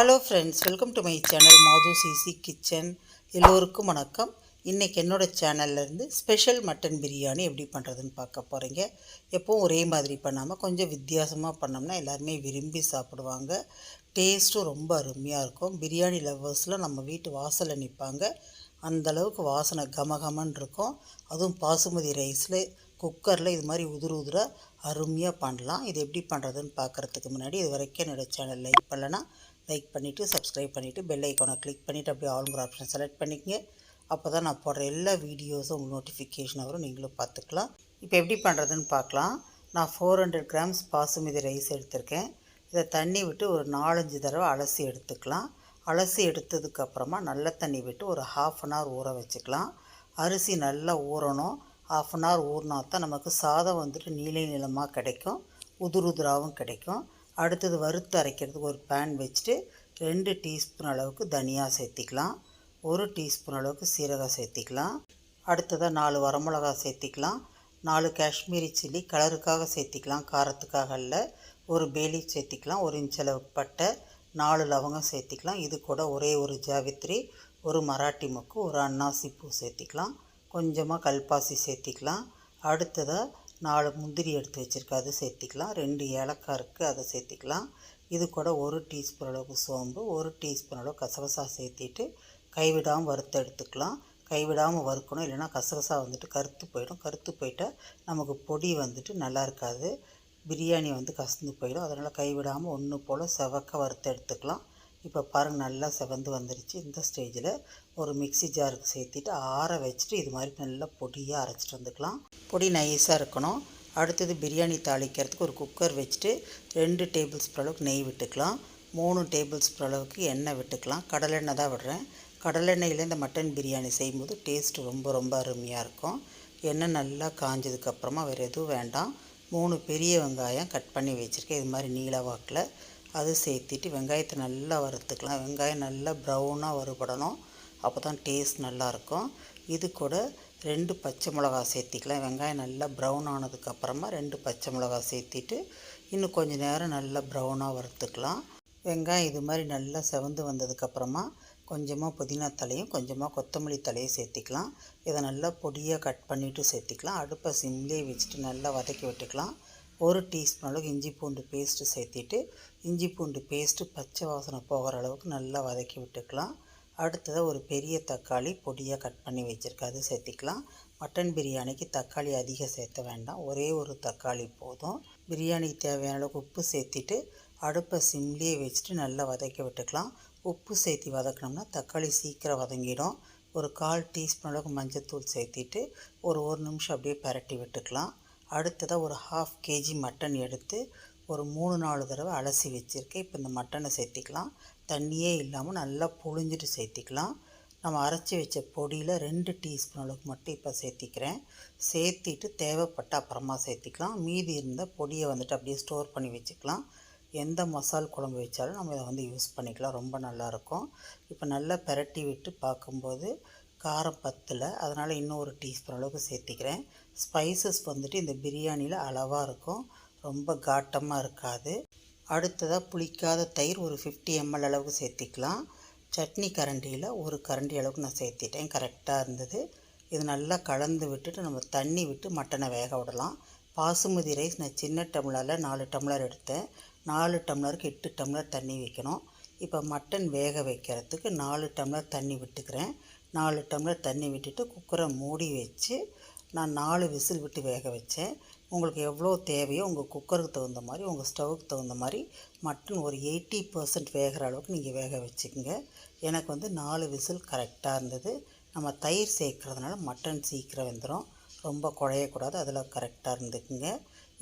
Hello friends welcome to my channel Madhu CC kitchen எல்லோருக்கும் வணக்கம். இன்றைக்கி என்னோடய சேனல்லேருந்து ஸ்பெஷல் மட்டன் பிரியாணி எப்படி பண்ணுறதுன்னு பார்க்க போகிறீங்க எப்போவும் ஒரே மாதிரி பண்ணாமல் கொஞ்சம் வித்தியாசமாக பண்ணோம்னா எல்லாருமே விரும்பி சாப்பிடுவாங்க. டேஸ்ட்டும் ரொம்ப அருமையாக இருக்கும். பிரியாணி லவ்வர்ஸில் நம்ம வீட்டு வாசலில் நிற்பாங்க அந்தளவுக்கு வாசனை கமகமன் இருக்கும். அதுவும் பாசுமதி ரைஸில் குக்கரில் இது மாதிரி உதிர உதிராக அருமையாக பண்ணலாம். இது எப்படி பண்ணுறதுன்னு பார்க்குறதுக்கு முன்னாடி இது வரைக்கும் என்னோடய சேனல் லைக் பண்ணலன்னா லைக் பண்ணிவிட்டு சப்ஸ்கிரைப் பண்ணிவிட்டு பெல் ஐக்கானை கிளிக் பண்ணிவிட்டு அப்படியே ஆளுங்கிற ஆப்ஷன் செலக்ட் பண்ணிக்கங்க. அப்போ தான் நான் போடுற எல்லா வீடியோஸும் உங்களுக்கு நோட்டிஃபிகேஷன் வரும். நீங்களும் பார்த்துக்கலாம். இப்போ எப்படி பண்ணுறதுன்னு பார்க்கலாம். நான் four hundred grams basmati rice எடுத்திருக்கேன். இதை தண்ணி விட்டு ஒரு நாலஞ்சு தடவை அலசி எடுத்துக்கலாம். அலசி எடுத்ததுக்கப்புறமா நல்ல தண்ணி விட்டு ஒரு ஹாஃப் அன் ஹவர் ஊற வச்சுக்கலாம். அரிசி நல்லா ஊறணும். ஆஃப் அன் ஹவர் ஊறினா தான் நமக்கு சாதம் வந்துட்டு நீல நிலமாக கிடைக்கும். உதுர் உதுராகவும் கிடைக்கும். அடுத்தது வறுத்து அரைக்கிறதுக்கு ஒரு பேன் வச்சுட்டு ரெண்டு டீஸ்பூன் அளவுக்கு தனியா சேர்த்திக்கலாம். ஒரு டீஸ்பூன் அளவுக்கு சீரகம் சேர்த்திக்கலாம். அடுத்ததாக நாலு வரமிளகா சேர்த்திக்கலாம். நாலு காஷ்மீரி சில்லி கலருக்காக சேர்த்திக்கலாம். காரத்துக்காக இல்லை ஒரு பேலி சேர்த்திக்கலாம். ஒரு இன்ச் பட்டை நாலு லவங்கம் சேர்த்திக்கலாம். இது கூட ஒரே ஒரு ஜாவித்ரி ஒரு மராட்டி மொக்கு ஒரு அன்னாசி பூ சேர்த்திக்கலாம். கொஞ்சமாக கல்பாசி சேர்த்திக்கலாம். அடுத்ததாக நாலு முந்திரி எடுத்து வச்சுருக்கேன். அது சேர்த்திக்கலாம். ரெண்டு ஏலக்காய் இருக்குது அதை சேர்த்திக்கலாம். இது கூட ஒரு டீஸ்பூன் அளவுக்கு சோம்பு ஒரு டீஸ்பூன் அளவு கசகசா சேர்த்திட்டு கைவிடாமல் வறுத்து எடுத்துக்கலாம். கைவிடாமல் வறுக்கணும் இல்லைனா கசகசா வந்துட்டு கருத்து போயிடும். கருத்து போயிட்டால் நமக்கு பொடி வந்துட்டு நல்லா இருக்காது. பிரியாணி வந்து கசந்து போயிடும். அதனால் கைவிடாமல் ஒன்று போல் செவக்க வறுத்து எடுத்துக்கலாம். இப்போ பாருங்கள் நல்லா செவந்து வந்துருச்சு. இந்த ஸ்டேஜில் ஒரு மிக்சி ஜாருக்கு சேர்த்திட்டு ஆற வச்சுட்டு இது மாதிரி நல்லா பொடியாக அரைச்சிட்டு வந்துக்கலாம். பொடி நைஸாக இருக்கணும். அடுத்தது பிரியாணி தாளிக்கிறதுக்கு ஒரு குக்கர் வச்சுட்டு ரெண்டு டேபிள் ஸ்பூன் அளவுக்கு நெய் விட்டுக்கலாம். மூணு டேபிள் ஸ்பூன் அளவுக்கு எண்ணெய் விட்டுக்கலாம். கடலெண்ணெய் தான் விடுறேன். கடலெண்ணெயில் இந்த மட்டன் பிரியாணி செய்யும்போது டேஸ்ட்டு ரொம்ப ரொம்ப அருமையாக இருக்கும். எண்ணெய் நல்லா காஞ்சதுக்கப்புறமா வேறு எதுவும் வேண்டாம். மூணு பெரிய வெங்காயம் கட் பண்ணி வச்சுருக்கேன். இது மாதிரி நீல வாக்கில். அது சேர்த்திட்டு வெங்காயத்தை நல்லா வறுத்துக்கலாம். வெங்காயம் நல்லா ப்ரௌனாக வறுபடணும். அப்போ தான் டேஸ்ட் நல்லாயிருக்கும் இது கூட ரெண்டு பச்சை மிளகா சேர்த்திக்கலாம். வெங்காயம் நல்லா ப்ரௌன் ஆனதுக்கப்புறமா ரெண்டு பச்சை மிளகா சேர்த்திட்டு இன்னும் கொஞ்சம் நேரம் நல்லா ப்ரௌனாக வறுத்துக்கலாம். வெங்காயம் இது மாதிரி நல்லா செவந்து வந்ததுக்கப்புறமா கொஞ்சமாக புதினா தலையும் கொஞ்சமாக கொத்தமல்லி தலையும் சேர்த்திக்கலாம். இதை நல்லா பொடியாக கட் பண்ணிவிட்டு சேர்த்திக்கலாம். அடுப்பை சிம்லேயே வச்சுட்டு நல்லா வதக்கி விட்டுக்கலாம். ஒரு டீஸ்பூன் அளவுக்கு இஞ்சி பூண்டு பேஸ்ட்டு சேர்த்திட்டு இஞ்சி பூண்டு பேஸ்ட்டு பச்சை வாசனை போகிற அளவுக்கு நல்லா வதக்கி விட்டுக்கலாம். அடுத்ததாக ஒரு பெரிய தக்காளி பொடியாக கட் பண்ணி வச்சுருக்கேன். அது சேர்த்திக்கலாம். மட்டன் பிரியாணிக்கு தக்காளி அதிகம் சேர்த்த வேண்டாம். ஒரே ஒரு தக்காளி போதும். பிரியாணிக்கு தேவையான அளவுக்கு உப்பு சேர்த்திட்டு அடுப்பை சிம்லேயே வச்சுட்டு நல்லா வதக்கி விட்டுக்கலாம். உப்பு சேர்த்தி வதக்கினோம்னா தக்காளி சீக்கிரம் வதங்கிடும். ஒரு கால் டீஸ்பூன் அளவுக்கு மஞ்சத்தூள் சேர்த்திட்டு ஒரு ஒரு நிமிஷம் அப்படியே பரட்டி விட்டுக்கலாம். அடுத்ததாக ஒரு ஹாஃப் கேஜி மட்டன் எடுத்து ஒரு மூணு நாலு தடவை அலசி வச்சுருக்கேன். இப்போ இந்த மட்டனை சேர்த்திக்கலாம். தண்ணியே இல்லாமல் நல்லா புழிஞ்சிட்டு சேர்த்திக்கலாம். நம்ம அரைச்சி வச்ச பொடியில் ரெண்டு டீஸ்பூன் அளவுக்கு மட்டும் இப்போ சேர்த்திக்கிறேன். சேர்த்திட்டு தேவைப்பட்ட அப்புறமா சேர்த்திக்கலாம். மீதி இருந்த பொடியை வந்துட்டு அப்படியே ஸ்டோர் பண்ணி வச்சுக்கலாம். எந்த மசால் குழம்பு வச்சாலும் நம்ம இதை வந்து யூஸ் பண்ணிக்கலாம். ரொம்ப நல்லாயிருக்கும் இப்போ நல்லா பெரட்டி விட்டு பார்க்கும்போது காரம் பத்தில் அதனால் இன்னும் ஒரு டீஸ்பூன் அளவுக்கு சேர்த்திக்கிறேன். ஸ்பைசஸ் வந்துட்டு இந்த பிரியாணியில் அளவாக இருக்கும். ரொம்ப காட்டமாக இருக்காது. அடுத்ததாக புளிக்காத தயிர் ஒரு ஃபிஃப்டி எம்எல் அளவுக்கு சேர்த்திக்கலாம். சட்னி கரண்டியில் ஒரு கரண்டி அளவுக்கு நான் சேர்த்திட்டேன். கரெக்டாக இருந்தது. இது நல்லா கலந்து விட்டுட்டு நம்ம தண்ணி விட்டு மட்டனை வேக விடலாம். பாசுமதி ரைஸ் நான் சின்ன டம்ளரில் நாலு டம்ளர் எடுத்தேன். நாலு டம்ளருக்கு எட்டு டம்ளர் தண்ணி வைக்கணும். இப்போ மட்டன் வேக வைக்கிறதுக்கு நாலு டம்ளர் தண்ணி விட்டுக்கிறேன். நாலு டம்ளர் தண்ணி விட்டுட்டு குக்கரை மூடி வச்சு நான் நாலு விசில் விட்டு வேக வச்சேன். உங்களுக்கு எவ்வளோ தேவையோ உங்கள் குக்கருக்கு தகுந்த மாதிரி உங்கள் ஸ்டவ்க்கு தகுந்த மாதிரி மட்டன் ஒரு எயிட்டி பர்சன்ட் வேகிற அளவுக்கு நீங்கள் வேக வச்சுக்கோங்க. எனக்கு வந்து நாலு விசில் கரெக்டாக இருந்தது. நம்ம தயிர் சேர்க்குறதுனால மட்டன் சீக்கிரம் வெந்துடும் ரொம்ப குழையக்கூடாது அதில் கரெக்டாக இருந்துக்குங்க.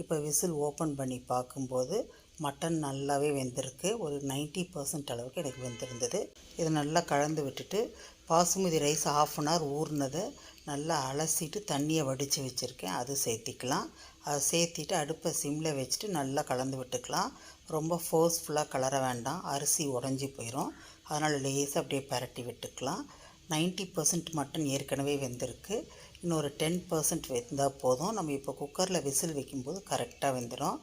இப்போ விசில் ஓப்பன் பண்ணி பார்க்கும்போது மட்டன் நல்லாவே வெந்திருக்கு. ஒரு நைன்ட்டி பர்சன்ட் அளவுக்கு எனக்கு வெந்திருந்தது. இதை நல்லா கலந்து விட்டுட்டு basmati rice half an hour ஊறினதை நல்லா அலசிட்டு தண்ணியை வடித்து வச்சுருக்கேன். அது சேர்த்திக்கலாம். அதை சேர்த்திட்டு அடுப்பை சிம்மில் வச்சுட்டு நல்லா கலந்து விட்டுக்கலாம். ரொம்ப ஃபோர்ஸ்ஃபுல்லாக கலர வேண்டாம். அரிசி உடஞ்சி போயிடும் அதனால் லேசாக அப்படியே பரட்டி விட்டுக்கலாம். நைன்ட்டி பர்சன்ட் மட்டன் ஏற்கனவே வெந்திருக்கு. இன்னொரு டென் பர்சன்ட் வெந்தால் போதும். நம்ம இப்போ குக்கரில் விசில் வைக்கும்போது கரெக்டாக வெந்துடும்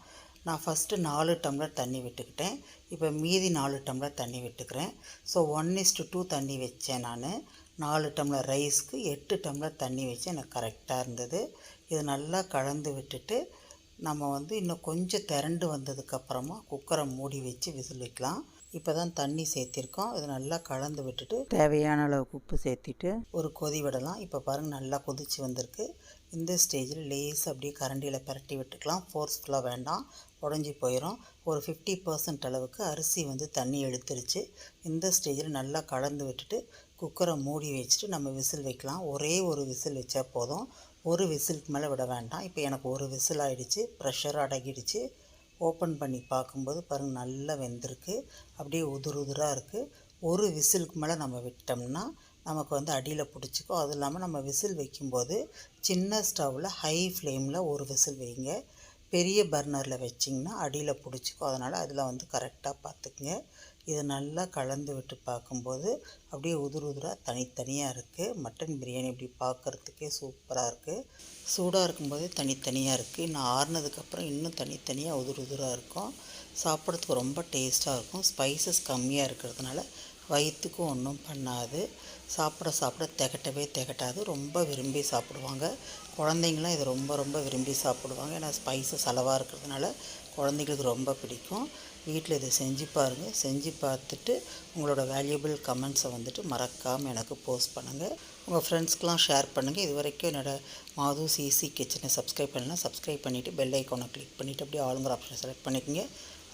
நான் ஃபஸ்ட்டு நாலு டம்ளர் தண்ணி விட்டுக்கிட்டேன். இப்போ மீதி நாலு டம்ளர் தண்ணி விட்டுக்கிறேன். ஸோ ஒன் இஸ்டு டூ தண்ணி வச்சேன் நான். நாலு டம்ளர் ரைஸ்க்கு எட்டு டம்ளர் தண்ணி வச்சு எனக்கு கரெக்டாக இருந்தது. இது நல்லா கலந்து விட்டுட்டு நம்ம வந்து இன்னும் கொஞ்சம் திரண்டு வந்ததுக்கப்புறமா குக்கரை மூடி வச்சு விசில் வைக்கலாம் இப்போ தான் தண்ணி சேர்த்திருக்கோம். இது நல்லா கலந்து விட்டுட்டு தேவையான அளவுக்கு உப்பு சேர்த்திட்டு ஒரு கொதி விடலாம். இப்போ பாருங்கள் நல்லா கொதிச்சு வந்திருக்கு. இந்த ஸ்டேஜில் லேஸ் அப்படியே கரண்டியில் பரட்டி விட்டுக்கலாம். ஃபோர்ஸ்ஃபுல்லாக வேண்டாம். உடஞ்சி போயிடும் ஒரு ஃபிஃப்டி பர்சன்ட் அளவுக்கு அரிசி வந்து தண்ணி எடுத்துருச்சு. இந்த ஸ்டேஜில் நல்லா கலந்து விட்டுட்டு குக்கரை மூடி வச்சுட்டு நம்ம விசில் வைக்கலாம். ஒரே ஒரு விசில் வச்சா போதும். ஒரு விசிலுக்கு மேலே விட வேண்டாம். இப்போ எனக்கு ஒரு விசில் ஆகிடுச்சு ப்ரெஷர் அடங்கிடுச்சு. ஓப்பன் பண்ணி பார்க்கும்போது பாருங்கள் நல்லா வெந்திருக்கு. அப்படியே உதிர் உதிராக இருக்குது ஒரு விசிலுக்கு மேலே நம்ம விட்டோம்னா நமக்கு வந்து அடியில் பிடிச்சிக்கும். அதுவும் இல்லாமல் நம்ம விசில் வைக்கும்போது சின்ன ஸ்டவ்வில் ஹை ஃப்ளேமில் ஒரு விசில் வைங்க. பெரிய பர்னரில் வச்சிங்கன்னா அடியில் பிடிச்சிக்கும். அதனால் அதில் வந்து கரெக்டாக பார்த்துக்குங்க இது நல்லா கலந்து விட்டு பார்க்கும்போது அப்படியே உதிர் உதிராக தனித்தனியாக இருக்குது மட்டன் பிரியாணி இப்படி பார்க்குறதுக்கே சூப்பராக இருக்குது சூடாக இருக்கும்போதே தனித்தனியாக இருக்குது இன்னும் ஆறுனதுக்கப்புறம் இன்னும் தனித்தனியாக உதிர் உதிராக இருக்கும். சாப்பிட்றதுக்கு ரொம்ப டேஸ்ட்டாக இருக்கும். ஸ்பைசஸ் கம்மியாக இருக்கிறதுனால வயிற்றுக்கும் ஒன்றும் பண்ணாது. சாப்பிட சாப்பிட திகட்டவே திகட்டாது. ரொம்ப விரும்பி சாப்பிடுவாங்க. குழந்தைங்களாம் இது ரொம்ப ரொம்ப விரும்பி சாப்பிடுவாங்க. ஏன்னா ஸ்பைஸஸ் அளவாக இருக்கிறதுனால குழந்தைங்களுக்கு ரொம்ப பிடிக்கும். வீட்டில் இதை செஞ்சு பாருங்கள் செஞ்சு பார்த்துட்டு உங்களோட வேல்யூபிள் கமெண்ட்ஸை வந்துட்டு மறக்காமல் எனக்கு போஸ்ட் பண்ணுங்கள் உங்கள் ஃப்ரெண்ட்ஸ்க்கெலாம் ஷேர் பண்ணுங்கள் இது வரைக்கும் என்னோடய மாது சிசி கிச்சனை சப்ஸ்கிரைப் பண்ணலாம் சப்ஸ்கிரைப் பண்ணிவிட்டு பெல் ஐக்கானை கிளிக் பண்ணிவிட்டு அப்படியே ஆளுங்கிற ஆப்ஷனை செலக்ட் பண்ணிக்கோங்க.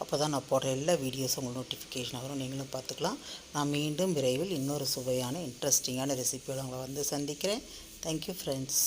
அப்போ தான் நான் போடுற எல்லா வீடியோஸும் உங்களுக்கு நோட்டிஃபிகேஷன் வரும். நீங்களும் பார்த்துக்கலாம். நான் மீண்டும் விரைவில் இன்னொரு சுவையான இன்ட்ரெஸ்டிங்கான ரெசிபியோட உங்களை வந்து சந்திக்கிறேன். Thank you friends